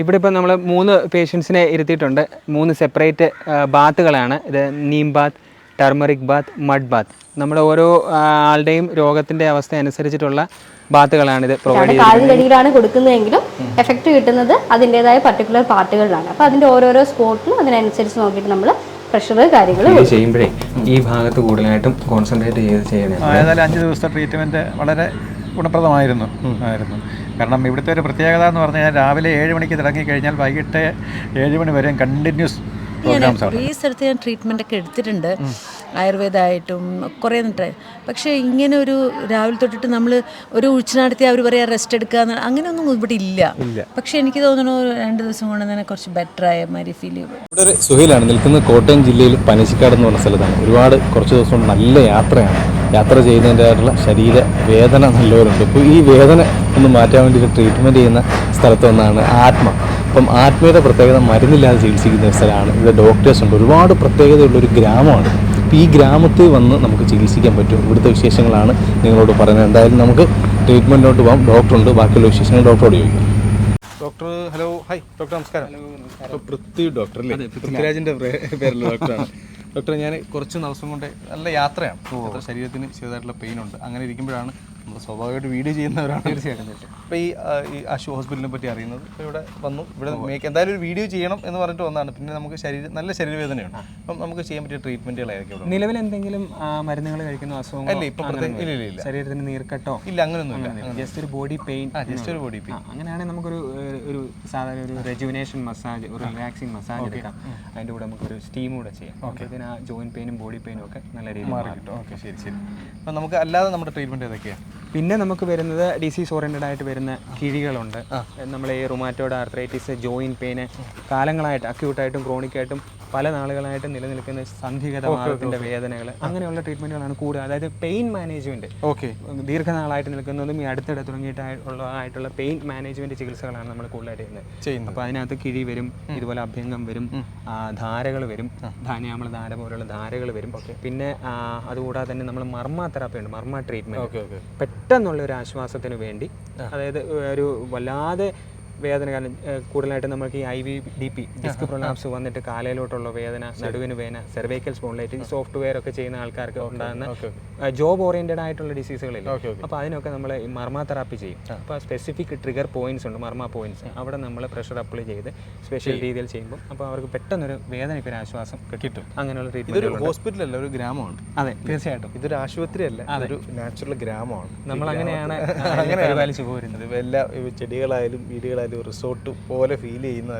ഇവിടെ ഇപ്പം നമ്മൾ മൂന്ന് പേഷ്യൻസിനെ ഇരുത്തിയിട്ടുണ്ട്. മൂന്ന് സെപ്പറേറ്റ് ബാത്തുകളാണ്. ഇത് neem bath turmeric bath mud bath. നമ്മൾ ഓരോ ആളുടെയും രോഗത്തിന്റെ അവസ്ഥ അനുസരിച്ചിട്ടുള്ള ബാത്തുകളാണ് ഇത് പ്രൊവൈഡ് ചെയ്യുന്നത് കാലിനടിയിലാണ് കൊടുക്കുന്നതെങ്കിലും എഫക്റ്റ് കിട്ടുന്നത് അതിന്റെതായ പർട്ടിക്കുലർ പാർട്ടുകളിലാണ്. അപ്പോൾ അതിന്റെ ഓരോരോ സ്പോട്ടിലും അതിനനുസരിച്ച് നോക്കിയിട്ട് നമ്മൾ പ്രഷർ കാര്യങ്ങൾ ചെയ്യുമ്പോഴേ ഈ ഭാഗത്ത് കൂടുതലായിട്ടും കോൺസെൻട്രേറ്റ് ചെയ്ത് ചെയ്യുന്നത് അഞ്ച് ദിവസത്തെ ട്രീറ്റ്മെന്റ് വളരെ ഗുണപ്രദമായിരുന്നു. ആയിരുന്നു. കാരണം ഇവിടുത്തെ ഒരു പ്രത്യേകത എന്ന് പറഞ്ഞാൽ രാവിലെ ഏഴ് മണിക്ക് തുടങ്ങിക്കഴിഞ്ഞാൽ വൈകിട്ട് ഏഴ് മണി വരെയും കണ്ടിന്യൂസ് ഈ സ്ഥലത്ത് ഞാൻ ട്രീറ്റ്മെന്റ് ഒക്കെ എടുത്തിട്ടുണ്ട്. ആയുർവേദമായിട്ടും കുറേ നിട്ട് പക്ഷേ ഇങ്ങനെ ഒരു രാവിലെ തൊട്ടിട്ട് നമ്മൾ ഒരു ഉച്ച നടത്തി അവർ പറയാ റെസ്റ്റ് എടുക്കുക എന്ന് അങ്ങനെയൊന്നും ഇവിടെ ഇല്ല. പക്ഷേ എനിക്ക് തോന്നുന്നു രണ്ട് ദിവസം കൊണ്ട് തന്നെ കുറച്ച് ബെറ്റർ ആയ മാതിരി ഫീൽ ചെയ്യും. ഇവിടെ ഒരു സുഹയിലാണ് നിൽക്കുന്നത് കോട്ടയം ജില്ലയിൽ പനശിക്കാട് എന്ന് പറഞ്ഞ സ്ഥലത്താണ്. ഒരുപാട് കുറച്ച് ദിവസം നല്ല യാത്രയാണ്. യാത്ര ചെയ്യുന്നതിന്റെതായിട്ടുള്ള ശരീര വേദന നല്ലവരുണ്ട്. ഇപ്പോൾ ഈ വേദന ഒന്ന് മാറ്റാൻ വേണ്ടിയിട്ട് ട്രീറ്റ്മെന്റ് ചെയ്യുന്ന സ്ഥലത്ത് ഒന്നാണ് ആത്മ. അപ്പം ആത്മയുടെ പ്രത്യേകത മരുന്നില്ലാതെ ചികിത്സിക്കുന്ന സ്ഥലമാണ്. ഇവിടെ ഡോക്ടേഴ്സ് ഉണ്ട്. ഒരുപാട് പ്രത്യേകതയുള്ള ഒരു ഗ്രാമമാണ്. അപ്പോൾ ഈ ഗ്രാമത്തിൽ വന്ന് നമുക്ക് ചികിത്സിക്കാൻ പറ്റും. ഇവിടുത്തെ വിശേഷങ്ങളാണ് നിങ്ങളോട് പറയുന്നത്. എന്തായാലും നമുക്ക് ട്രീറ്റ്മെന്റിലോട്ട് പോകാം ഡോക്ടറുണ്ട് ബാക്കിയുള്ള വിശേഷങ്ങൾ ഡോക്ടറോട് ചോദിക്കാം. ഡോക്ടർ ഹലോ ഹായ് ഡോക്ടർ നമസ്കാരം. അപ്പോൾ പൃഥ്വി ഡോക്ടർ അല്ലേ പൃഥ്വിരാജിന്റെ പേരുള്ള ഡോക്ടറാണ് ഡോക്ടർ ഞാൻ കുറച്ച് ദിവസം കൊണ്ട് നല്ല യാത്രയാണ്. ശരീരത്തിന് ചെറുതായിട്ടുള്ള പെയിൻ ഉണ്ട്. അങ്ങനെ ഇരിക്കുമ്പോഴാണ് നമ്മൾ സ്വാഭാവികമായിട്ട് വീഡിയോ ചെയ്യുന്നവരാണ് തീർച്ചയായിട്ടും അപ്പോൾ ഈ അശു ഈ ഹോസ്പിറ്റലിനെ പറ്റി അറിയുന്നത് അപ്പോൾ ഇവിടെ വന്നു. ഇവിടെ മേക്ക് എന്തായാലും ഒരു വീഡിയോ ചെയ്യണം എന്ന് പറഞ്ഞിട്ട് വന്നതാണ്. പിന്നെ നമുക്ക് ശരീരം നല്ല ശരീരവേദനയുണ്ട്. അപ്പം നമുക്ക് ചെയ്യാൻ പറ്റിയ ട്രീറ്റ്മെന്റുകളായിരിക്കും നിലവിൽ എന്തെങ്കിലും മരുന്നുകൾ കഴിക്കുന്ന അസുഖം അല്ല ഇപ്പോൾ ഇല്ല ഇല്ല ഇല്ല. ശരീരത്തിന് നീർക്കട്ടോ? ഇല്ല അങ്ങനെയൊന്നുമില്ല ജസ്റ്റ് ഒരു ബോഡി പെയിൻ ജസ്റ്റ് ഒരു ബോഡി പെയിൻ അങ്ങനെയാണെങ്കിൽ നമുക്കൊരു ഒരു സാധാരണ ഒരു റെജുവിനേഷൻ മസാജ് ഒരു റിലാക്സിങ് മസാജ് എടുക്കാം. അതിന്റെ കൂടെ നമുക്കൊരു സ്റ്റീം കൂടെ ചെയ്യാം. അപ്പോഴത്തേന് ആ ജോയിൻ പെയിനും ബോഡി പെയിനും ഒക്കെ നല്ല രീതിയിൽ മാറും കിട്ടും. ഓക്കെ ശരി ശരി. അപ്പം നമുക്ക് അല്ലാതെ നമ്മുടെ ട്രീറ്റ്മെന്റ് ഏതൊക്കെയാണ് പിന്നെ നമുക്ക് വരുന്നത് ഡിസീസ് ഓറിയന്റഡ് ആയിട്ട് വരുന്ന കിഴികളുണ്ട്. നമ്മൾ ഈ റുമാറ്റോഡ് ആർത്രൈറ്റിസ് ജോയിൻ പെയിന് കാലങ്ങളായിട്ട് അക്യൂട്ടായിട്ടും ക്രോണിക്കായിട്ടും പല നാളുകളായിട്ട് നിലനിൽക്കുന്ന സന്ധിഗത വാദത്തിന്റെ വേദനകൾ അങ്ങനെയുള്ള ട്രീറ്റ്മെന്റുകളാണ് കൂടുതൽ അതായത് പെയിൻ മാനേജ്മെന്റ് ഓക്കെ. ദീർഘനാളായിട്ട് നിൽക്കുന്നതും ഈ അടുത്തിടെ തുടങ്ങിയിട്ടുള്ള ആയിട്ടുള്ള പെയിൻ മാനേജ്മെന്റ് ചികിത്സകളാണ് നമ്മൾ കൂടുതലായിട്ട് ചെയ്യുന്നത്. അപ്പൊ അപ്പോൾ അതിനകത്ത് കിഴി വരും ഇതുപോലെ അഭ്യംഗം വരും ധാരകൾ വരും ധാന്യാമള ധാര പോലുള്ള ധാരകൾ വരും. പിന്നെ അതുകൂടാതെ തന്നെ നമ്മൾ മർമ്മ തെറാപ്പി ഉണ്ട്. മർമ്മ ട്രീറ്റ്മെന്റ് പെട്ടെന്നുള്ള ഒരു ആശ്വാസത്തിന് വേണ്ടി അതായത് ഒരു വല്ലാതെ വേദന കാരണം കൂടുതലായിട്ട് നമുക്ക് ഈ I V D P disc prolapse വന്നിട്ട് കാലയിലോട്ടുള്ള വേദന നടുവിന് വേദന സെർവൈക്കൽ സ്പോൺലൈറ്റ് ഈ സോഫ്റ്റ്വെയർ ഒക്കെ ചെയ്യുന്ന ആൾക്കാർക്ക് ഉണ്ടാകുന്ന ജോബ് ഓറിയന്റഡ് ആയിട്ടുള്ള ഡിസീസുകളില്ല അപ്പോൾ അതിനൊക്കെ നമ്മൾ മർമ്മ തെറാപ്പി ചെയ്യും. അപ്പോൾ സ്പെസിഫിക് ട്രിഗർ പോയിന്റ്സ് ഉണ്ട് മർമ്മ പോയിന്റ്സ് അവിടെ നമ്മൾ പ്രഷർ അപ്ലൈ ചെയ്ത് സ്പെഷ്യൽ രീതിയിൽ ചെയ്യുമ്പോൾ അപ്പോൾ അവർക്ക് പെട്ടെന്നൊരു വേദനയ്ക്ക് ഒരു ആശ്വാസം കിട്ടും. അങ്ങനെയുള്ള ട്രീറ്റ്മെന്റ് ഹോസ്പിറ്റലല്ല ഒരു ഗ്രാമമാണ്. അതെ തീർച്ചയായിട്ടും. ഇതൊരു ആശുപത്രി അല്ല ഒരു നാച്ചുറൽ ഗ്രാമമാണ്. നമ്മൾ അങ്ങനെയാണ്. പരിപാലിച്ചു പോരുന്നത്. എല്ലാ ചെടികളായാലും വീടുകളായാലും റിസോർട്ട് പോലെ ഫീൽ ചെയ്യുന്ന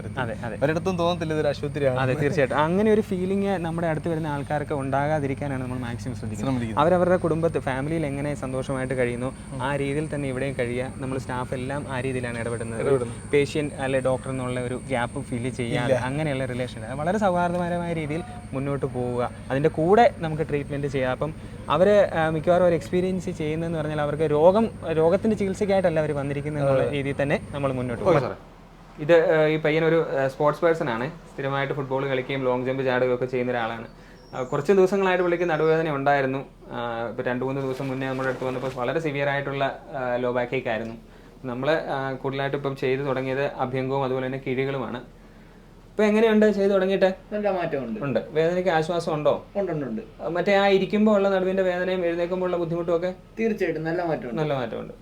ഒരിടത്തും തോന്നത്തില്ല ഇതൊരു ആശുപത്രിയാണ് അതെ തീർച്ചയായിട്ടും. അങ്ങനെ ഒരു ഫീലിംഗ് നമ്മുടെ അടുത്ത് വരുന്ന ആൾക്കാർക്ക് ഉണ്ടാകാതിരിക്കാനാണ് നമ്മൾ മാക്സിമം ശ്രദ്ധിക്കുന്നത്. അവരവരുടെ കുടുംബത്തെ ഫാമിലിയിൽ എങ്ങനെ സന്തോഷമായിട്ട് കഴിയുന്നു ആ രീതിയിൽ തന്നെ ഇവിടെയും കഴിയുക നമ്മൾ സ്റ്റാഫ് എല്ലാം ആ രീതിയിലാണ് ഇടപെടുന്നത്. പേഷ്യന്റ് അല്ലെ ഡോക്ടർ എന്നുള്ള ഒരു ഗ്യാപ്പ് ഫീൽ ചെയ്യാതെ അങ്ങനെയുള്ള റിലേഷൻ വളരെ സൗഹാർദ്ദപരമായ രീതിയിൽ മുന്നോട്ട് പോവുക. അതിന്റെ കൂടെ നമുക്ക് ട്രീറ്റ്മെന്റ് ചെയ്യാം. അപ്പം അവർ മിക്കവാറും ഒരു എക്സ്പീരിയൻസ് ചെയ്യുന്നതെന്ന് പറഞ്ഞാൽ അവർക്ക് രോഗം രോഗത്തിന്റെ ചികിത്സയ്ക്കായിട്ടല്ല അവർ വന്നിരിക്കുന്ന എന്നുള്ള രീതിയിൽ തന്നെ നമ്മൾ മുന്നോട്ട് പോകും ഇത് ഈ പയ്യൻ ഒരു സ്പോർട്സ് പേഴ്സൺ ആണ്. സ്ഥിരമായിട്ട് ഫുട്ബോൾ കളിക്കുകയും ലോങ് ജമ്പ് ചാടുകയും ഒക്കെ ചെയ്യുന്ന ഒരാളാണ്. കുറച്ച് ദിവസങ്ങളായിട്ട് പുള്ളിക്ക് നടുവേദന ഉണ്ടായിരുന്നു. ഇപ്പോൾ രണ്ട് മൂന്ന് ദിവസം മുന്നേ നമ്മുടെ അടുത്ത് വന്നപ്പോൾ വളരെ സിവിയർ ആയിട്ടുള്ള ലോ ബാക്കേക്ക് ആയിരുന്നു. നമ്മൾ കൂടുതലായിട്ട് ഇപ്പം ചെയ്തു തുടങ്ങിയത് അഭ്യംഗവും അതുപോലെ തന്നെ കിഴികളുമാണ്. ഇപ്പം എങ്ങനെയുണ്ട്? ചെയ്തു തുടങ്ങിയിട്ട്? നല്ല മാറ്റമുണ്ട്. ഉണ്ട്. വേദനയ്ക്ക് ആശ്വാസം ഉണ്ടോ? ഉണ്ടുണ്ടുണ്ട് മറ്റേ ആ ഇരിക്കുമ്പോൾ ഉള്ള നടുവിന്റെ വേദനയും എഴുന്നേൽക്കുമ്പോൾ ഉള്ള ബുദ്ധിമുട്ടും ഒക്കെ? തീർച്ചയായിട്ടും നല്ല മാറ്റമുണ്ട്. നല്ല മാറ്റമുണ്ട്.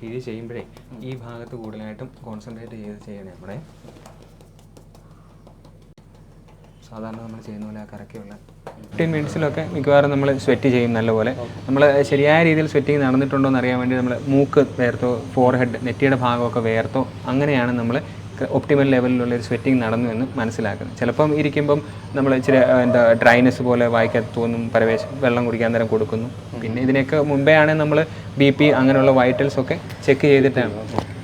കിഴി ചെയ്യുമ്പോഴേ ഈ ഭാഗത്ത് കൂടുതലായിട്ടും കോൺസെൻട്രേറ്റ് ചെയ്ത് ചെയ്യണേ നമ്മുടെ സാധാരണ നമ്മൾ ചെയ്യുന്ന പോലെ കറക്കിയുള്ള ഫിഫ്റ്റീൻ മിനിറ്റ്സിലൊക്കെ മിക്കവാറും നമ്മൾ സ്വെറ്റ് ചെയ്യും നല്ലപോലെ. നമ്മൾ ശരിയായ രീതിയിൽ സ്വെറ്റിങ് നടന്നിട്ടുണ്ടോ എന്ന് അറിയാൻ വേണ്ടി നമ്മൾ മൂക്ക് വേർത്തോ ഫോർഹെഡ് നെറ്റിയുടെ ഭാഗമൊക്കെ വേർത്തോ അങ്ങനെയാണ് നമ്മൾ ഒപ്റ്റിമൽ ലെവലിലുള്ള ഒരു സ്വെറ്റിംഗ് നടന്നു എന്ന് മനസ്സിലാക്കുന്നത്. ചിലപ്പം ഇരിക്കുമ്പം നമ്മൾ ഇച്ചിരി എന്താ ഡ്രൈനെസ് പോലെ വായിക്കാൻ തോന്നും പരവേശം വെള്ളം കുടിക്കാൻ നേരം കൊടുക്കുന്നു. പിന്നെ ഇതിനൊക്കെ മുമ്പേ ആണ് നമ്മൾ ബി പി അങ്ങനെയുള്ള വൈറ്റൽസ് ഒക്കെ ചെക്ക് ചെയ്തിട്ടാണ്.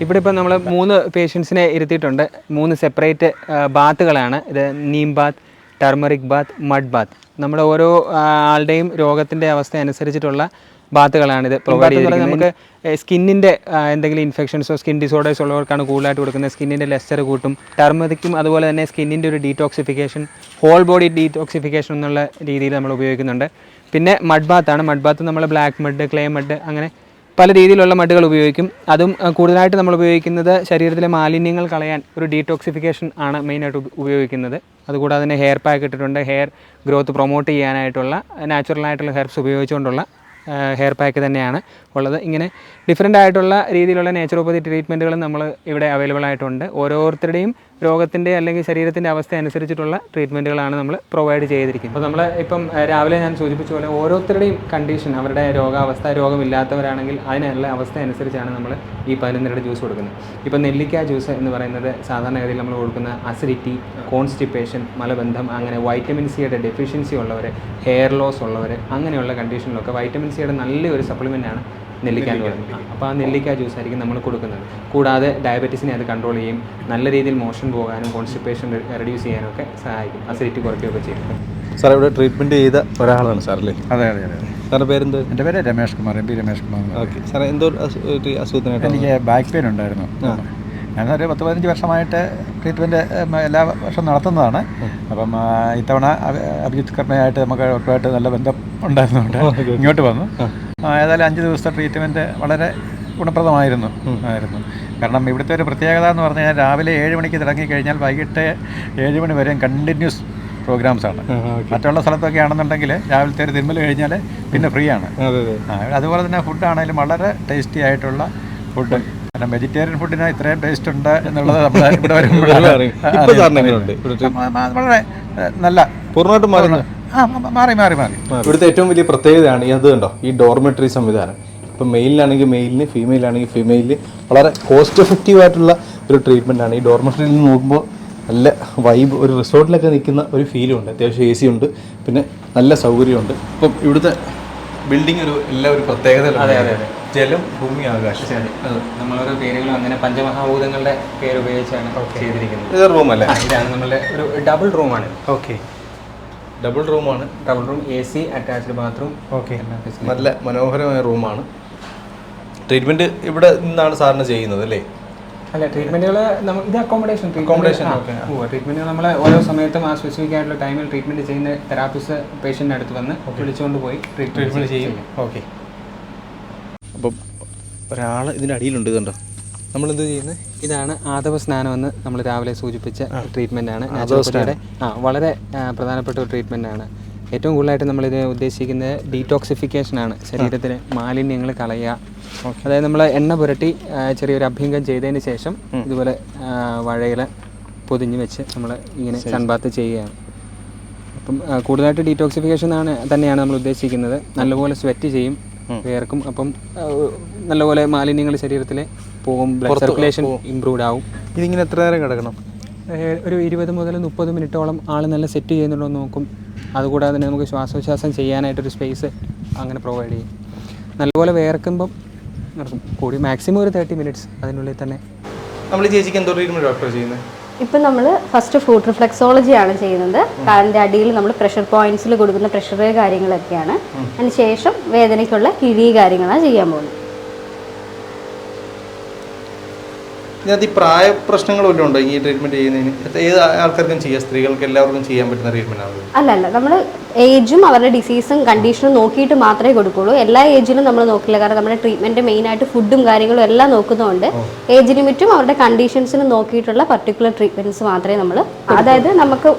ഇവിടെ ഇപ്പം നമ്മൾ മൂന്ന് പേഷ്യൻസിനെ ഇരുത്തിയിട്ടുണ്ട്. മൂന്ന് സെപ്പറേറ്റ് ബാത്തുകളാണ് ഇത് neem bath turmeric bath mud bath നമ്മുടെ ഓരോ ആളുടെയും രോഗത്തിന്റെ അവസ്ഥ അനുസരിച്ചിട്ടുള്ള ബാത്തുകളാണിത് പ്രൊവൈഡ് ചെയ്യുന്നത് നമുക്ക് സ്കിന്നിന്റെ എന്തെങ്കിലും ഇൻഫെക്ഷൻസോ സ്കിൻ ഡിസോർഡേഴ്സ് ഉള്ളവർക്കാണ് കൂടുതലായിട്ട് കൊടുക്കുന്നത്. സ്കിന്നിന്റെ ലെസ്റ്റർ കൂട്ടും. ടർമറിക്കും അതുപോലെ തന്നെ സ്കിന്നിന്റെ ഒരു ഡീറ്റോക്സിഫിക്കേഷൻ ഹോൾ ബോഡി ഡീറ്റോക്സിഫിക്കേഷൻ എന്നുള്ള രീതിയിൽ നമ്മൾ ഉപയോഗിക്കുന്നുണ്ട്. പിന്നെ മഡ് ബാത്താണ് മഡ് ബാത്ത് നമ്മൾ ബ്ലാക്ക് മഡ് ക്ലേ മഡ് അങ്ങനെ പല രീതിയിലുള്ള മഡുകൾ ഉപയോഗിക്കും. അതും കൂടുതലായിട്ട് നമ്മൾ ഉപയോഗിക്കുന്നത് ശരീരത്തിലെ മാലിന്യങ്ങൾ കളയാൻ ഒരു ഡീടോക്സിഫിക്കേഷൻ ആണ് മെയിനായിട്ട് ഉപയോഗിക്കുന്നത്. അതുകൂടാതെ തന്നെ ഹെയർ പാക്ക് ഇട്ടിട്ടുണ്ട്. ഹെയർ ഗ്രോത്ത് പ്രൊമോട്ട് ചെയ്യാനായിട്ടുള്ള നാച്ചുറൽ ആയിട്ടുള്ള ഹെർബ്സ് ഉപയോഗിച്ചുകൊണ്ടുള്ള ഹെയർ പാക്ക് തന്നെയാണ് ഉള്ളത്. ഇങ്ങനെ ഡിഫറെന്റ് ആയിട്ടുള്ള രീതിയിലുള്ള നേച്ചുറോപ്പതി ട്രീറ്റ്മെന്റുകളും നമ്മൾ ഇവിടെ അവൈലബിൾ ആയിട്ടുണ്ട്. ഓരോരുത്തരുടെയും രോഗത്തിന്റെ അല്ലെങ്കിൽ ശരീരത്തിന്റെ അവസ്ഥ അനുസരിച്ചിട്ടുള്ള ട്രീറ്റ്മെന്റുകളാണ് നമ്മൾ പ്രൊവൈഡ് ചെയ്തിരിക്കുന്നത്. അപ്പോൾ നമ്മൾ ഇപ്പം രാവിലെ ഞാൻ സൂചിപ്പിച്ച പോലെ ഓരോരുത്തരുടെയും കണ്ടീഷൻ അവരുടെ രോഗാവസ്ഥ രോഗമില്ലാത്തവരാണെങ്കിൽ അതിനുള്ള അവസ്ഥ അനുസരിച്ചാണ് നമ്മൾ ഈ പതിനൊന്നരയുടെ ജ്യൂസ് കൊടുക്കുന്നത്. ഇപ്പം നെല്ലിക്ക ജ്യൂസ് എന്ന് പറയുന്നത് സാധാരണഗതിയിൽ നമ്മൾ കൊടുക്കുന്ന അസിഡിറ്റി കോൺസ്റ്റിപ്പേഷൻ മലബന്ധം അങ്ങനെ വൈറ്റമിൻ സിയുടെ ഡെഫിഷ്യൻസി ഉള്ളവർ ഹെയർ ലോസ് ഉള്ളവർ അങ്ങനെയുള്ള കണ്ടീഷനിലൊക്കെ വൈറ്റമിൻ സിയുടെ നല്ലൊരു സപ്ലിമെന്റ് ആണ് നെല്ലിക്ക. എന്ന് പറയുന്നത് അപ്പോൾ ആ നെല്ലിക്ക ജ്യൂസ് ആയിരിക്കും നമ്മൾ കൊടുക്കുന്നത്. കൂടാതെ ഡയബറ്റീസിനെ അത് കൺട്രോൾ ചെയ്യും നല്ല രീതിയിൽ മോഷൻ പോകാനും കോൺസ്റ്റിപ്പേഷൻ റെഡ്യൂസ് ചെയ്യാനും ഒക്കെ സഹായിക്കും. അസിഡിറ്റി കുറയ്ക്കുകയൊക്കെ ചെയ്യും. സാർ ഇവിടെ ട്രീറ്റ്മെന്റ് ചെയ്ത ഒരാളാണ് സാർ അല്ലേ? അതെ അതെ അതെ. സാറിന്റെ പേരെന്ത്? എന്റെ പേര് Ramesh Kumar M P Ramesh Kumar. Okay. Sir എന്തോ അസുഖത്തിനായിട്ട് എനിക്ക് ബാക്ക് പെയിൻ ഉണ്ടായിരുന്നു. ഞാൻ ഞാനൊരു പത്ത് പതിനഞ്ച് വർഷമായിട്ട് ട്രീറ്റ്മെന്റ് എല്ലാ വർഷവും നടത്തുന്നതാണ്. അപ്പം ഇത്തവണ അഭിജിത് അഭിജിത്ത് കർമ്മയായിട്ട് നമുക്ക് ഡോക്ടറുമായിട്ട് നല്ല ബന്ധം ഉണ്ടായിരുന്നുകൊണ്ട് ഇങ്ങോട്ട് വന്നു. ഏതായാലും അഞ്ച് ദിവസത്തെ ട്രീറ്റ്മെന്റ് വളരെ ഗുണപ്രദമായിരുന്നു. ആയിരുന്നു. കാരണം ഇവിടുത്തെ ഒരു പ്രത്യേകത എന്ന് പറഞ്ഞു കഴിഞ്ഞാൽ രാവിലെ ഏഴ് മണിക്ക് തുടങ്ങിക്കഴിഞ്ഞാൽ വൈകിട്ട് ഏഴ് മണി വരെയും കണ്ടിന്യൂസ് പ്രോഗ്രാംസാണ് മറ്റുള്ള സ്ഥലത്തൊക്കെ ആണെന്നുണ്ടെങ്കിൽ രാവിലത്തെ ഒരു തിരുമ്മൽ കഴിഞ്ഞാൽ പിന്നെ ഫ്രീ ആണ്. അതെ അതെ. അതുപോലെ തന്നെ ഫുഡാണെങ്കിലും വളരെ ടേസ്റ്റി ആയിട്ടുള്ള ഫുഡ് കാരണം വെജിറ്റേറിയൻ ഫുഡിന് ഇത്രയും ടേസ്റ്റ് ഉണ്ട് എന്നുള്ളത് നമ്മൾ ഇവിടെ വരുമ്പോഴാണ് വളരെ നല്ല പൂർണമായിട്ടും മാറി മാറി മാറി. ഇവിടുത്തെ ഏറ്റവും വലിയ പ്രത്യേകതയാണ് ഈ അത് കണ്ടോ? ഈ ഡോർമെട്രി സംവിധാനം. ഇപ്പം മെയിലിനാണെങ്കിൽ മെയിലിന് ഫീമെയിലാണെങ്കിൽ ഫീമെയിലിന് വളരെ കോസ്റ്റ് എഫക്റ്റീവ് ആയിട്ടുള്ള ഒരു ട്രീറ്റ്മെന്റ് ആണ് ഈ ഡോർമെട്രിയിൽ നിന്ന് നോക്കുമ്പോൾ നല്ല വൈബ് ഒരു റിസോർട്ടിലൊക്കെ നിൽക്കുന്ന ഒരു ഫീലും ഉണ്ട് അത്യാവശ്യം എ സി ഉണ്ട്. പിന്നെ നല്ല സൗകര്യമുണ്ട്. ഇപ്പം ഇവിടുത്തെ ബിൽഡിംഗ് ഒരു എല്ലാ ഒരു പ്രത്യേകത അതെ, അതെ, അതെ. ജലം ഭൂമി ആകാശം. നമ്മളൊരു പേരുകളും അങ്ങനെ പഞ്ചമഹാഭൂതങ്ങളുടെ പേര് ഉപയോഗിച്ചാണ് ചെയ്തിരിക്കുന്നത്. ഇത് റൂം അല്ലേ? ഇതാണ് നമ്മളുടെ ഒരു ഡബിൾ റൂമാണ് ഓക്കെ. ഡബിൾ റൂമാണ്. Double room A C attached bathroom. Okay. നല്ല മനോഹരമായ റൂമാണ്. ട്രീറ്റ്മെന്റ് ഇവിടെ നിന്നാണ് സാറിന് ചെയ്യുന്നത് അല്ലേ? അല്ല ട്രീറ്റ്മെന്റുകൾ നമുക്ക് ഇത് അക്കോമഡേഷൻ അക്കോമഡേഷൻ. ട്രീറ്റ്മെന്റുകൾ നമ്മൾ ഓരോ സമയത്തും ആ സ്പെസിഫിക് ആയിട്ടുള്ള ടൈമിൽ ട്രീറ്റ്മെന്റ് ചെയ്യുന്ന തെറാപ്പിസ്റ്റ് പേഷ്യന്റ് അടുത്ത് വന്ന് വിളിച്ചുകൊണ്ട് പോയി ട്രീറ്റ്മെന്റ് ചെയ്യും. ഓക്കെ. അപ്പം ഒരാൾ ഇതിന്റെ അടിയിലുണ്ട് ഇതുണ്ടോ നമ്മളെന്ത് ചെയ്യുന്നത് ഇതാണ് ആദവ സ്നാനം എന്ന് നമ്മൾ രാവിലെ സൂചിപ്പിച്ച ട്രീറ്റ്മെന്റ് ആണ്. നാച്ചുറോപ്പതിയുടെ ആ വളരെ പ്രധാനപ്പെട്ട ഒരു ട്രീറ്റ്മെന്റ് ആണ്. ഏറ്റവും കൂടുതലായിട്ട് നമ്മളിത് ഉദ്ദേശിക്കുന്നത് ഡീടോക്സിഫിക്കേഷൻ ആണ്. ശരീരത്തിലെ മാലിന്യങ്ങൾ കളയുക. അതായത് നമ്മൾ എണ്ണ പുരട്ടി ചെറിയൊരു അഭ്യംഗം ചെയ്തതിന് ശേഷം ഇതുപോലെ വഴയിൽ വാഴയില പൊതിഞ്ഞ് വെച്ച് നമ്മൾ ഇങ്ങനെ സൺബാത്ത് ചെയ്യുകയാണ്. അപ്പം കൂടുതലായിട്ട് ഡീറ്റോക്സിഫിക്കേഷൻ ആണ് തന്നെയാണ് നമ്മൾ ഉദ്ദേശിക്കുന്നത്. നല്ലപോലെ സ്വെറ്റ് ചെയ്യും. വേർക്കും. അപ്പം നല്ലപോലെ മാലിന്യങ്ങൾ ശരീരത്തിലെ പോകും. ബ്ലഡ് സർക്കുലേഷൻ ഇമ്പ്രൂവ്ഡ് ആവും. ഇതിങ്ങനെ എത്ര നേരം കിടക്കണം? ഒരു ഇരുപത് മുതൽ മുപ്പത് മിനിറ്റോളം ആൾ നല്ല സെറ്റ് ചെയ്യുന്നുണ്ടോ എന്ന് നോക്കും. അതുകൂടാതെ തന്നെ നമുക്ക് ശ്വാസോച്ഛ്വാസം ചെയ്യാനായിട്ടൊരു സ്പേസ് അങ്ങനെ പ്രൊവൈഡ് ചെയ്യും. നല്ലപോലെ വേർക്കുമ്പം നടക്കും. കൂടി മാക്സിമം ഒരു തേർട്ടി മിനിറ്റ്സ് അതിനുള്ളിൽ തന്നെ. നമ്മൾ ചേച്ചിക്ക് എന്തോ ട്രീറ്റ്മെന്റ് ഡോക്ടർ ചെയ്യുന്നത് ഇപ്പം നമ്മൾ ഫസ്റ്റ് ഫുഡ് റിഫ്ലെക്സോളജി ആണ് ചെയ്യുന്നത്. കാലിന്റെ അടിയിൽ നമ്മൾ പ്രഷർ പോയിന്റ്സിൽ കൊടുക്കുന്ന പ്രഷർ കാര്യങ്ങളൊക്കെയാണ്. അതിന് ശേഷം വേദനയ്ക്കുള്ള കിഴി കാര്യങ്ങളാണ് ചെയ്യാൻ പോകുന്നത്. ഇതിനകത്ത് ഈ പ്രായ പ്രശ്നങ്ങൾ വല്ലതും ഉണ്ടോ ഈ ട്രീറ്റ്മെന്റ് ചെയ്യുന്നതിന്? ഏത് ആൾക്കാർക്കും ചെയ്യാം? സ്ത്രീകൾക്ക് എല്ലാവർക്കും ചെയ്യാൻ പറ്റുന്ന ട്രീറ്റ്മെന്റ് ആണ്? അല്ല അല്ല. നമ്മൾ ഏജും അവരുടെ ഡിസീസും കണ്ടീഷനും നോക്കിയിട്ട് മാത്രമേ കൊടുക്കുള്ളൂ. എല്ലാ ഏജിലും നമ്മൾ നോക്കില്ല. കാരണം നമ്മുടെ ട്രീറ്റ്മെന്റ് മെയിൻ ആയിട്ട് ഫുഡും കാര്യങ്ങളും എല്ലാം നോക്കുന്നതുകൊണ്ട് ഏജ് ലിമിറ്റും അവരുടെ കണ്ടീഷൻസിനും നോക്കിയിട്ടുള്ള പർട്ടിക്കുലർ ട്രീറ്റ്മെന്റ്സ് മാത്രമേ നമ്മൾ അതായത് നമുക്ക്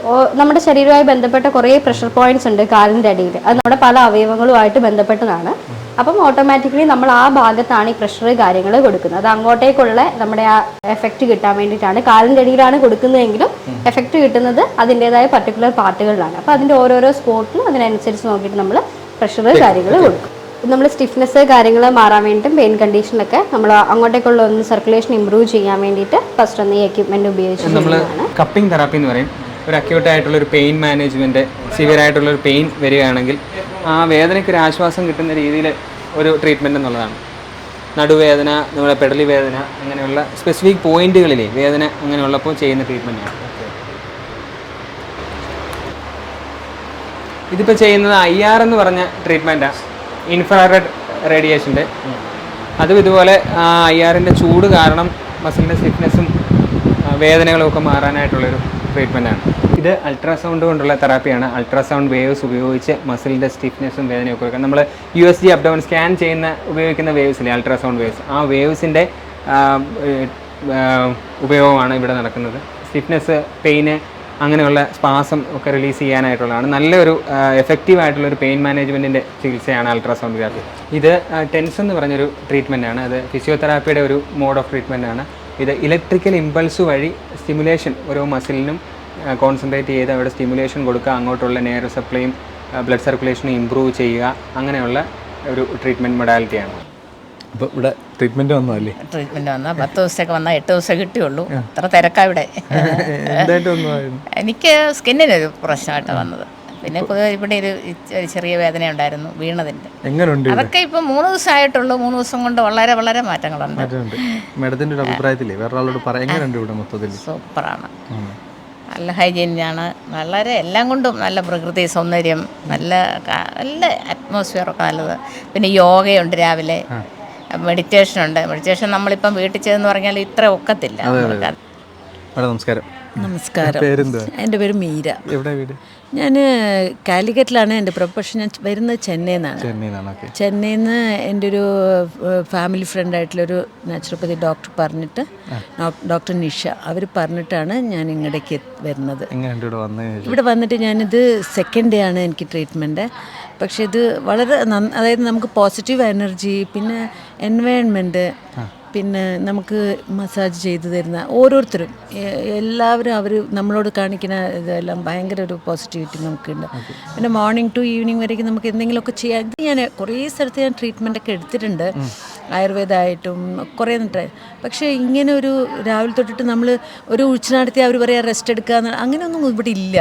നമ്മുടെ ശരീരവുമായി ബന്ധപ്പെട്ട കുറേ പ്രഷർ പോയിന്റ്സ് ഉണ്ട് കാലിന്റെ അടിയിൽ അത് നമ്മുടെ പല അവയവങ്ങളുമായിട്ട് ബന്ധപ്പെട്ടതാണ്. അപ്പം ഓട്ടോമാറ്റിക്കലി നമ്മൾ ആ ഭാഗത്താണ് ഈ പ്രഷർ കാര്യങ്ങൾ കൊടുക്കുന്നത്. അത് അങ്ങോട്ടേക്കുള്ള നമ്മുടെ ആ എഫക്റ്റ് കിട്ടാൻ വേണ്ടിയിട്ടാണ്. കാലിന്റെ അടിയിലാണ് കൊടുക്കുന്നതെങ്കിലും എഫക്റ്റ് കിട്ടുന്നത് അതിന്റെതായ പർട്ടിക്കുലർ പാർട്ടുകളിലാണ്. അപ്പോൾ അതിന്റെ ഓരോരോ സ്പോട്ടിലും അതിനനുസരിച്ച് നോക്കിയിട്ട് നമ്മൾ പ്രഷർ കാര്യങ്ങൾ കൊടുക്കും. നമ്മൾ സ്റ്റിഫ്നെസ് കാര്യങ്ങൾ മാറാൻ വേണ്ടിയിട്ടും പെയിൻ കണ്ടീഷനിലൊക്കെ നമ്മൾ അങ്ങോട്ടേക്കുള്ള ഒന്ന് സർക്കുലേഷൻ ഇമ്പ്രൂവ് ചെയ്യാൻ വേണ്ടിയിട്ട് ഫസ്റ്റ് ഒന്ന് ഈ എക്യുപ്മെന്റ് ഉപയോഗിച്ച് നമ്മൾ കപ്പിംഗ് തെറാപ്പി എന്ന് പറയും. ഒരു അക്യൂട്ട് ആയിട്ടുള്ള ഒരു പെയിൻ മാനേജ്മെന്റ് സിവിയർ ആയിട്ടുള്ള ഒരു പെയിൻ വരികയാണെങ്കിൽ ആ വേദനയ്ക്ക് ഒരു ആശ്വാസം കിട്ടുന്ന രീതിയിൽ ഒരു ട്രീറ്റ്മെന്റ് എന്നുള്ളതാണ്. നടുവേദന നമ്മുടെ പെടലി വേദന അങ്ങനെയുള്ള സ്പെസിഫിക് പോയിന്റുകളിലെ വേദന അങ്ങനെയുള്ളപ്പോൾ ചെയ്യുന്ന ട്രീറ്റ്മെന്റാണ് ഇതിപ്പോൾ ചെയ്യുന്നത് ഐ ആർ എന്ന് പറഞ്ഞ ട്രീറ്റ്മെന്റാണ് ഇൻഫ്രാറെഡ് റേഡിയേഷന്റെ അതും ഇതുപോലെ ഐ ആറിന്റെ ചൂട് കാരണം മസിലിന്റെ സ്റ്റിഫ്നെസ്സും വേദനകളും ഒക്കെ മാറാനായിട്ടുള്ളൊരു ട്രീറ്റ്മെന്റാണ് ഇത് അൾട്രാസൗണ്ട് കൊണ്ടുള്ള തെറാപ്പിയാണ് അൾട്രാസൗണ്ട് വേവ്സ് ഉപയോഗിച്ച് മസിലിന്റെ സ്റ്റിഫ്നെസ്സും വേദനയൊക്കെ കുറയ്ക്കാൻ. നമ്മൾ U S G up down scan ചെയ്യുന്ന ഉപയോഗിക്കുന്ന വേവ്സ് അല്ലേ അൾട്രാസൗണ്ട് വേവ്സ് ആ വേവ്സിന്റെ ഉപയോഗമാണ് ഇവിടെ നടക്കുന്നത്. സ്റ്റിഫ്നെസ് പെയിന് അങ്ങനെയുള്ള സ്പാസം ഒക്കെ റിലീസ് ചെയ്യാനായിട്ടുള്ളതാണ്. നല്ലൊരു എഫക്റ്റീവ് ആയിട്ടുള്ള ഒരു പെയിൻ മാനേജ്മെന്റിന്റെ ചികിത്സയാണ് അൾട്രാസൗണ്ട് തെറാപ്പി ഇത് ടെൻസ് എന്ന് പറഞ്ഞൊരു ട്രീറ്റ്മെന്റ് ആണ്. അത് ഫിസിയോതെറാപ്പിയുടെ ഒരു മോഡ് ഓഫ് ട്രീറ്റ്മെന്റ് ആണ്. ഇത് ഇലക്ട്രിക്കൽ ഇമ്പൾസ് വഴി സ്റ്റിമുലേഷൻ ഓരോ മസിലിനും കോൺസെൻട്രേറ്റ് ചെയ്ത് അവിടെ സ്റ്റിമുലേഷൻ കൊടുക്കുക അങ്ങോട്ടുള്ള നെയർ സപ്ലൈയും ബ്ലഡ് സർക്കുലേഷനും ഇമ്പ്രൂവ് ചെയ്യുക അങ്ങനെയുള്ള ഒരു ട്രീറ്റ്മെന്റ് മൊഡാലിറ്റിയാണ് അപ്പോൾ ഇവിടെ ട്രീറ്റ്മെന്റ് വന്നതല്ലേ ട്രീറ്റ്മെന്റ് വന്നാൽ പത്ത് ദിവസത്തേക്ക് വന്നാൽ എട്ട് ദിവസം കിട്ടിയുള്ളൂ. അത്ര തിരക്കാ ഇവിടെ. എനിക്ക് സ്കിന്നിനൊരു പ്രശ്നമായിട്ടാണ് വന്നത്. പിന്നെ പൊതുവെ ഇവിടെ ഒരു ഒരു ചെറിയ വേദന ഉണ്ടായിരുന്നു വീണതിന്റെ എങ്ങനെയുണ്ട് അതൊക്കെ ഇപ്പം മൂന്ന് ദിവസമായിട്ടുള്ളൂ മൂന്ന് ദിവസം കൊണ്ട് വളരെ വളരെ മാറ്റങ്ങളുണ്ട്. മാഡത്തിന്റെ ഒരു അഭിപ്രായത്തിലേ വേറെ ആളോട് പറയാം എങ്ങനെയുണ്ട് ഇവിടെ മൊത്തത്തിൽ? സൂപ്പറാണ്. നല്ല ഹൈജീനിയാണ്. വളരെ എല്ലാം കൊണ്ടും നല്ല പ്രകൃതി സൗന്ദര്യം നല്ല നല്ല അറ്റ്മോസ്ഫിയറൊക്കെ നല്ലത്. പിന്നെ യോഗയുണ്ട് രാവിലെ. മെഡിറ്റേഷൻ ഉണ്ട് മെഡിറ്റേഷൻ നമ്മളിപ്പം വീട്ടിൽ ചെയ്തെന്ന് പറഞ്ഞാൽ ഇത്ര ഒക്കത്തില്ല. നമസ്കാരം. നമസ്കാരം. എന്റെ പേര് മീര. എവിടെ വീട്? ഞാൻ കാലിക്കറ്റിലാണ് എന്റെ പ്രൊഫഷൻ ഞാൻ വരുന്നത് ചെന്നൈയിൽ നിന്നാണ് ചെന്നൈയിൽ നിന്ന് എന്റെ ഒരു ഫാമിലി ഫ്രണ്ട് ആയിട്ടുള്ളൊരു നാച്ചുറോപ്പതി ഡോക്ടർ പറഞ്ഞിട്ട് ഡോക്ടർ നിഷ അവർ പറഞ്ഞിട്ടാണ് ഞാൻ ഇങ്ങടേക്ക് വരുന്നത്. ഇവിടെ വന്നിട്ട് ഞാനിത് സെക്കൻഡ് ഡേ ആണ് എനിക്ക് ട്രീറ്റ്മെന്റ് പക്ഷേ ഇത് വളരെ അതായത് നമുക്ക് പോസിറ്റീവ് എനർജി പിന്നെ എൻവയൺമെന്റ് പിന്നെ നമുക്ക് മസാജ് ചെയ്തു തരുന്ന ഓരോരുത്തരും. എല്ലാവരും അവർ നമ്മളോട് കാണിക്കുന്ന ഇതെല്ലാം ഭയങ്കര ഒരു പോസിറ്റിവിറ്റി നമുക്കുണ്ട്. പിന്നെ മോർണിംഗ് ടു ഈവനിങ് വരേക്കും നമുക്ക് എന്തെങ്കിലുമൊക്കെ ചെയ്യാൻ ഞാൻ കുറേ സ്ഥലത്ത് ഞാൻ ട്രീറ്റ്മെന്റ് ഒക്കെ എടുത്തിട്ടുണ്ട്. ആയുർവേദമായിട്ടും കുറേ ട്രൈ പക്ഷേ ഇങ്ങനെ ഒരു രാവിലെ തൊട്ടിട്ട് നമ്മൾ ഒരു ഉച്ച നടത്തി അവർ പറയാ റെസ്റ്റ് എടുക്കുക എന്ന് അങ്ങനെയൊന്നും ഇവിടെ ഇല്ല.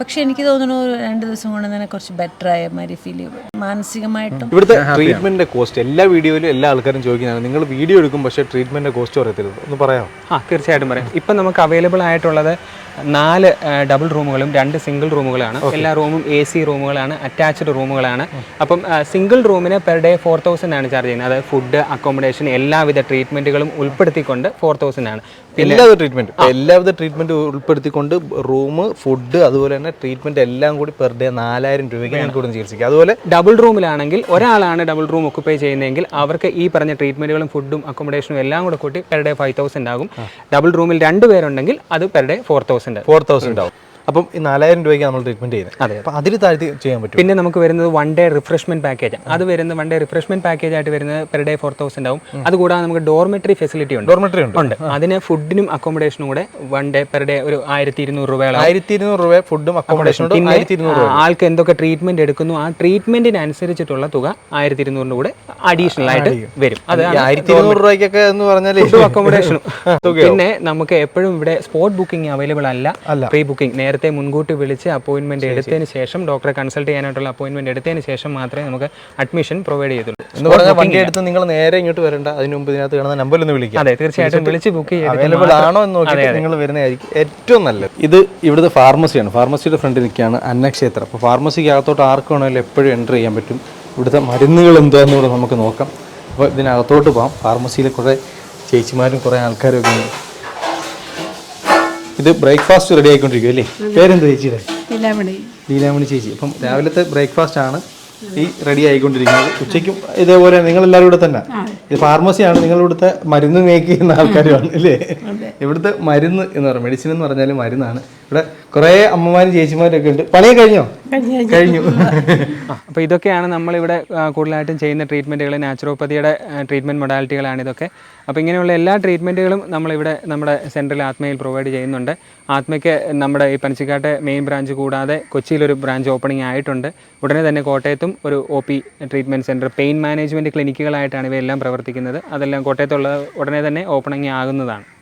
പക്ഷെ എനിക്ക് തോന്നുന്നു രണ്ട് ദിവസം കൊണ്ട് തന്നെ കുറച്ച് ബെറ്റർ ആയ മാതിരി ഫീൽ ചെയ്യും. മാനസികമായിട്ടും ഇവിടുത്തെ ട്രീറ്റ്മെന്റിന്റെ കോസ്റ്റ് എല്ലാ വീഡിയോയിലും എല്ലാ ആൾക്കാരും ചോദിക്കുന്നതാണ്. നിങ്ങൾ വീഡിയോ എടുക്കും പക്ഷേ ട്രീറ്റ്മെന്റിന്റെ കോസ്റ്റ് പറയത്തില്ല ഒന്ന് പറയാമോ? ആ തീർച്ചയായിട്ടും പറയാം. ഇപ്പം നമുക്ക് അവൈലബിൾ ആയിട്ടുള്ളത് നാല് ഡബിൾ റൂമുകളും രണ്ട് സിംഗിൾ റൂമുകളാണ്. എല്ലാ റൂമും എ സി റൂമുകളാണ് അറ്റാച്ച്ഡ് റൂമുകളാണ്. അപ്പം സിംഗിൾ റൂമിന് പെർ ഡേ ഫോർ തൗസൻഡ് ആണ് ചാർജ് ചെയ്യുന്നത്. അതായത് ഫുഡ് അക്കോമഡേഷൻ എല്ലാവിധ ട്രീറ്റ്മെന്റുകളും ഉൾപ്പെടുത്തിക്കൊണ്ട് ഫോർ തൗസൻഡ് ആണ്. എല്ലാവിധ ട്രീറ്റ്മെന്റ് എല്ലാവിധ ട്രീറ്റ്മെന്റ് ഉൾപ്പെടുത്തിക്കൊണ്ട് റൂം ഫുഡ് അതുപോലെ തന്നെ ട്രീറ്റ്മെന്റ് എല്ലാം കൂടി പെർ ഡേ നാലായിരം രൂപയ്ക്ക് ഞങ്ങൾക്ക് ഇവിടെ ചികിത്സിക്കാം. അതുപോലെ ഡബിൾ റൂമിലാണെങ്കിൽ ഒരാളാണ് ഡബിൾ റൂം ഒക്കുപ്പൈ ചെയ്യുന്നതെങ്കിൽ അവർക്ക് ഈ പറഞ്ഞ ട്രീറ്റ്മെന്റുകളും ഫുഡും അക്കോമഡേഷനും എല്ലാം കൂടെ കൂട്ടി പെർ ഡേ ഫൈവ് തൗസൻഡ് ആകും. ഡബിൾ റൂമിൽ രണ്ട് പേരുണ്ടെങ്കിൽ അത് per day four thousand four thousand ആവും അപ്പം ഈ നാലായിരം രൂപയ്ക്ക് നമ്മൾ ട്രീറ്റ്മെന്റ് ചെയ്യുന്നത്. അതെ. അപ്പം അതിൽ താഴ്ത്തി ചെയ്യാൻ പറ്റും പിന്നെ നമുക്ക് വരുന്നത് വൺ ഡേ റിഫ്രഷ്മെന്റ് പാക്കേജ് അത് വരുന്നത് വൺ ഡേ റിഫ്രഷ്മെന്റ് പാക്കേജ് ആയിട്ട് വരുന്നത് പെർ ഡേ ഫോർ തൗസൻഡ് ആവും. അതുകൂടാതെ നമുക്ക് ഡോർമെറ്ററി ഫെസിലിറ്റി ഉണ്ട്. ഡോർമെറ്ററി ഉണ്ട്. ഉണ്ട്. അതിന് ഫുഡിനും അക്കോമഡേഷനും കൂടെ വൺ ഡേ പെർ ഡേ ഒരു ആയിരത്തി ഇരുന്നൂറ് രൂപ ആയിരത്തി ഇരുന്നൂറ് രൂപ ഫുഡും അക്കോമഡേഷനും ആൾക്ക് എന്തൊക്കെ ട്രീറ്റ്മെന്റ് എടുക്കുന്നു ആ ട്രീറ്റ്മെന്റിന് അനുസരിച്ചിട്ടുള്ള തുക ആയിരത്തി ഇരുന്നൂറിന് കൂടെ അഡീഷണൽ ആയിട്ട് വരും. അത് ആയിരത്തി ഇരുന്നൂറ് രൂപയ്ക്കൊക്കെ എന്ന് പറഞ്ഞാൽ അക്കോമഡേഷനും പിന്നെ നമുക്ക് എപ്പോഴും ഇവിടെ സ്പോട്ട് ബുക്കിംഗ് അവൈലബിൾ അല്ല. പ്രീ ബുക്കിംഗ് നേരത്തെ മുൻകൂട്ടി വിളിച്ച് അപ്പോയിൻമെന്റ് എടുത്തതിന് ശേഷം ഡോക്ടറെ കൺസൾട്ട് ചെയ്യാനായിട്ടുള്ള അപ്പോയിൻമെന്റ് എടുത്തതിന് ശേഷം മാത്രമേ നമുക്ക് അഡ്മിഷൻ പ്രൊവൈഡ് ചെയ്തുള്ളൂ. എന്ന് പറഞ്ഞാൽ വണ്ടി എടുത്ത് നിങ്ങൾ നേരെ ഇങ്ങോട്ട് വരേണ്ട. അതിന് മുമ്പ് ഇതിനകത്ത് കാണുന്ന നമ്പറിൽ ഒന്ന് വിളിക്കുക അതെ തീർച്ചയായിട്ടും വിളിച്ച് ബുക്ക് അവൈലബിൾ ആണോ എന്ന് നോക്കിയിട്ട് നിങ്ങൾ വരുന്നതായിരിക്കും. ഏറ്റവും നല്ലത്. ഇത് ഇവിടുത്തെ ഫാർമസിയാണ് ഫാർമസിയുടെ ഫ്രണ്ടിൽ നിൽക്കുകയാണ് അന്നക്ഷേത്രം. അപ്പോൾ ഫാർമസിക്ക് അകത്തോട്ട് ആർക്ക് വേണമെങ്കിലും എപ്പോഴും എന്റർ ചെയ്യാൻ പറ്റും. ഇവിടുത്തെ മരുന്നുകൾ എന്താണെന്ന് കൂടെ നമുക്ക് നോക്കാം. അപ്പോൾ ഇതിനകത്തോട്ട് പോകാം ഫാർമസിയിൽ കുറേ ചേച്ചിമാരും കുറേ ആൾക്കാരും ഒക്കെ ഉണ്ട്. ഇത് ബ്രേക്ക്ഫാസ്റ്റ് റെഡി ആയിക്കൊണ്ടിരിക്കും അല്ലേ? പേരെന്ത് ചേച്ചിയുടെ? ലീലാമണി. ചേച്ചി. അപ്പം രാവിലത്തെ ബ്രേക്ക്ഫാസ്റ്റ് ആണ് ഈ റെഡി ആയിക്കൊണ്ടിരിക്കുന്നത്. ഉച്ചയ്ക്കും ഇതേപോലെ നിങ്ങൾ എല്ലാവരും ഇവിടെ തന്നെ. ഇത് ഫാർമസിയാണ് നിങ്ങൾ ഇവിടുത്തെ മരുന്ന് മേക്ക് ചെയ്യുന്ന ആൾക്കാരുമാണ് അല്ലേ? ഇവിടുത്തെ മരുന്ന് എന്ന് പറയുന്നത് മെഡിസിൻ എന്ന് പറഞ്ഞാൽ മരുന്നാണ്. ഇവിടെ കുറേ അമ്മമാരും ചേച്ചിമാരും ഒക്കെ ഉണ്ട്. പണിയെ കഴിഞ്ഞോ? കഴിഞ്ഞു. അപ്പോൾ ഇതൊക്കെയാണ് നമ്മളിവിടെ കൂടുതലായിട്ടും ചെയ്യുന്ന ട്രീറ്റ്മെന്റുകൾ നാച്ചുറോപ്പതിയുടെ ട്രീറ്റ്മെന്റ് മൊഡാലിറ്റികളാണ് ഇതൊക്കെ. അപ്പോൾ ഇങ്ങനെയുള്ള എല്ലാ ട്രീറ്റ്മെന്റുകളും നമ്മളിവിടെ നമ്മുടെ സെൻട്രൽ ആത്മയിൽ പ്രൊവൈഡ് ചെയ്യുന്നുണ്ട്. ആത്മയ്ക്ക് നമ്മുടെ ഈ പനച്ചിക്കാട്ടെ മെയിൻ ബ്രാഞ്ച് കൂടാതെ കൊച്ചിയിലൊരു ബ്രാഞ്ച് ഓപ്പണിംഗ് ആയിട്ടുണ്ട്. ഉടനെ തന്നെ കോട്ടയത്തും ഒരു O P treatment centre pain management ക്ലിനിക്കുകളായിട്ടാണ് ഇവയെല്ലാം പ്രവർത്തിക്കുന്നത്. അതെല്ലാം കോട്ടയത്തുള്ള ഉടനെ തന്നെ ഓപ്പണിംഗ് ആകുന്നതാണ്.